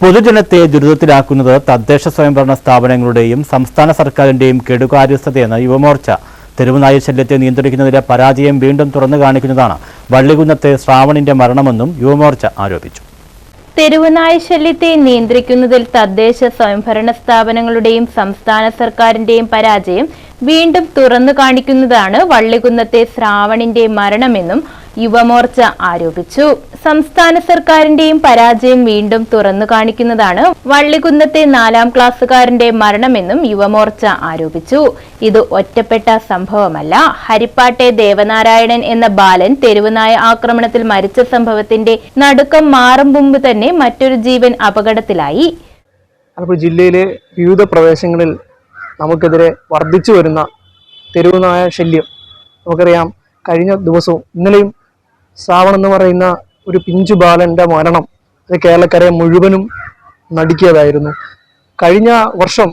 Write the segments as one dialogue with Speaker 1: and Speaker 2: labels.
Speaker 1: പൊതുജനത്തെ ദുരിതത്തിലാക്കുന്നത് തദ്ദേശ സ്വയംഭരണ സ്ഥാപനങ്ങളുടെയും സംസ്ഥാന സർക്കാരിന്റെയും കെടുകാര്യസ്ഥതയെന്ന് യുവമോർച്ച. തെരുവുനായ ശല്യത്തെ നിയന്ത്രിക്കുന്നതിലെ പരാജയം വീണ്ടും തുറന്നു കാണിക്കുന്നതാണ് വള്ളികുന്നത്തെ ശ്രാവണിന്റെ മരണമെന്നും യുവമോർച്ച ആരോപിച്ചു.
Speaker 2: തെരുവുനായ ശല്യത്തെ നിയന്ത്രിക്കുന്നതിൽ തദ്ദേശ സ്വയംഭരണ സ്ഥാപനങ്ങളുടെയും സംസ്ഥാന സർക്കാരിന്റെയും പരാജയം വീണ്ടും തുറന്നു കാണിക്കുന്നതാണ് വള്ളികുന്നത്തെ ശ്രാവണിന്റെ മരണമെന്നും യുവമോർച്ച ആരോപിച്ചു. സംസ്ഥാന സർക്കാരിന്റെയും പരാജയം വീണ്ടും തുറന്നു കാണിക്കുന്നതാണ് വള്ളികുന്നത്തെ നാലാം ക്ലാസ്സുകാരന്റെ മരണമെന്നും യുവമോർച്ച ആരോപിച്ചു. ഇത് ഒറ്റപ്പെട്ട സംഭവമല്ല. ഹരിപ്പാട്ടെ ദേവനാരായണൻ എന്ന ബാലൻ തെരുവുനായ ആക്രമണത്തിൽ മരിച്ച സംഭവത്തിന്റെ നടുക്കം മാറും മുമ്പ് തന്നെ മറ്റൊരു ജീവൻ അപകടത്തിലായി.
Speaker 3: ആലപ്പുഴ ജില്ലയിലെ വിവിധ പ്രദേശങ്ങളിൽ നമുക്കെതിരെ വർദ്ധിച്ചു വരുന്ന തെരുവുനായ ശല്യം നമുക്കറിയാം. കഴിഞ്ഞ ദിവസവും ഇന്നലെയും ശ്രാവൺ എന്ന് പറയുന്ന ഒരു പിഞ്ചു ബാലന്റെ മരണം അത് കേരളക്കരയെ മുഴുവനും നടുക്കിയതായിരുന്നു. കഴിഞ്ഞ വർഷം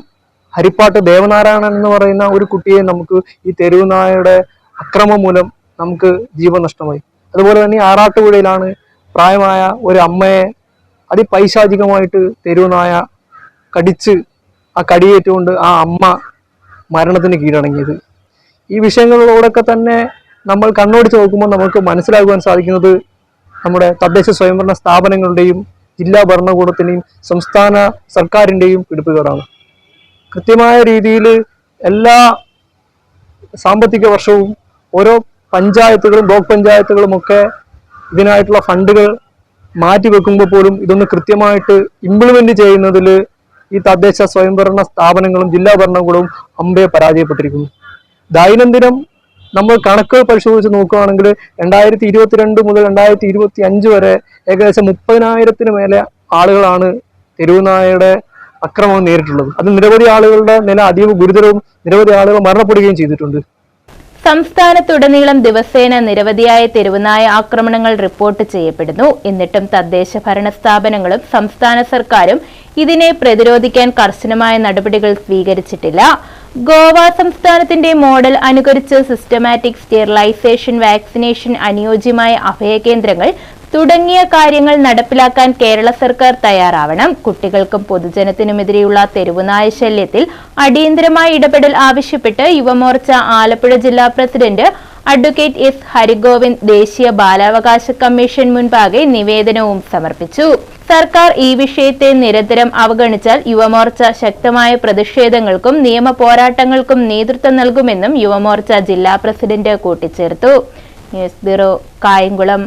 Speaker 3: ഹരിപ്പാട്ട് ദേവനാരായണൻ എന്ന് പറയുന്ന ഒരു കുട്ടിയെ നമുക്ക് ഈ തെരുവുനായയുടെ അക്രമം മൂലം നമുക്ക് ജീവൻ നഷ്ടമായി. അതുപോലെ തന്നെ ആറാട്ടുപുഴയിലാണ് പ്രായമായ ഒരു അമ്മയെ അതിപൈശാചികമായിട്ട് തെരുവുനായ കടിച്ച് ആ കടിയേറ്റുകൊണ്ട് ആ അമ്മ മരണത്തിന് കീഴടങ്ങിയത്. ഈ വിഷയങ്ങളിലൂടെയൊക്കെ തന്നെ നമ്മൾ കണ്ണോടിച്ച് നോക്കുമ്പോൾ നമുക്ക് മനസ്സിലാക്കുവാൻ സാധിക്കുന്നത് നമ്മുടെ തദ്ദേശ സ്വയംഭരണ സ്ഥാപനങ്ങളുടെയും ജില്ലാ ഭരണകൂടത്തിന്റെയും സംസ്ഥാന സർക്കാരിന്റെയും പിടിപ്പുകേടാണ് കൃത്യമായ രീതിയിൽ എല്ലാ സാമ്പത്തിക വർഷവും ഓരോ പഞ്ചായത്തുകളും ബ്ലോക്ക് പഞ്ചായത്തുകളും ഒക്കെ ഇതിനായിട്ടുള്ള ഫണ്ടുകൾ മാറ്റി വെക്കുമ്പോൾ പോലും ഇതൊന്ന് കൃത്യമായിട്ട് ഇംപ്ലിമെന്റ് ചെയ്യുന്നതിൽ ഈ തദ്ദേശ സ്വയംഭരണ സ്ഥാപനങ്ങളും ജില്ലാ ഭരണകൂടവും അമ്പയെ പരാജയപ്പെട്ടിരിക്കുന്നു. ദൈനംദിനം നമ്മൾ കണക്കുകൾ പരിശോധിച്ച് നോക്കുകയാണെങ്കിൽ രണ്ടായിരത്തി ഇരുപത്തിരണ്ട് മുതൽ രണ്ടായിരത്തി ഇരുപത്തി അഞ്ച് വരെ ഏകദേശം മുപ്പതിനായിരത്തിന് മേലെ ആളുകളാണ് തെരുവുനായയുടെ അക്രമം നേരിട്ടുള്ളത്. അത് നിരവധി ആളുകളുടെ നില അതീവ ഗുരുതരവും നിരവധി ആളുകൾ മരണപ്പെടുകയും ചെയ്തിട്ടുണ്ട്.
Speaker 2: സംസ്ഥാനത്തുടനീളം ദിവസേന നിരവധിയായ തെരുവുനായ ആക്രമണങ്ങൾ റിപ്പോർട്ട് ചെയ്യപ്പെടുന്നു. എന്നിട്ടും തദ്ദേശ ഭരണ സ്ഥാപനങ്ങളും സംസ്ഥാന സർക്കാരും ഇതിനെ പ്രതിരോധിക്കാൻ കർശനമായ നടപടികൾ സ്വീകരിച്ചിട്ടില്ല. ഗോവ സംസ്ഥാനത്തിന്റെ മോഡൽ അനുകരിച്ച് സിസ്റ്റമാറ്റിക് സ്റ്റെറിലൈസേഷൻ വാക്സിനേഷൻ അനുയോജ്യമായ അഭയകേന്ദ്രങ്ങൾ തുടങ്ങിയ കാര്യങ്ങൾ നടപ്പിലാക്കാൻ കേരള സർക്കാർ തയ്യാറാവണം. കുട്ടികൾക്കും പൊതുജനത്തിനുമെതിരെയുള്ള തെരുവുനായ ശല്യത്തിൽ അടിയന്തരമായ ഇടപെടൽ ആവശ്യപ്പെട്ട് യുവമോർച്ച ആലപ്പുഴ ജില്ലാ പ്രസിഡന്റ് അഡ്വക്കേറ്റ് എസ് ഹരിഗോവിന്ദ് ദേശീയ ബാലാവകാശ കമ്മീഷൻ മുൻപാകെ നിവേദനവും സമർപ്പിച്ചു. സർക്കാർ ഈ വിഷയത്തെ നിരന്തരം അവഗണിച്ചാൽ യുവമോർച്ച ശക്തമായ പ്രതിഷേധങ്ങൾക്കും നിയമ പോരാട്ടങ്ങൾക്കും നേതൃത്വം നൽകുമെന്നും യുവമോർച്ച ജില്ലാ പ്രസിഡന്റ് കൂട്ടിച്ചേർത്തു. News bureau Kayamkulam.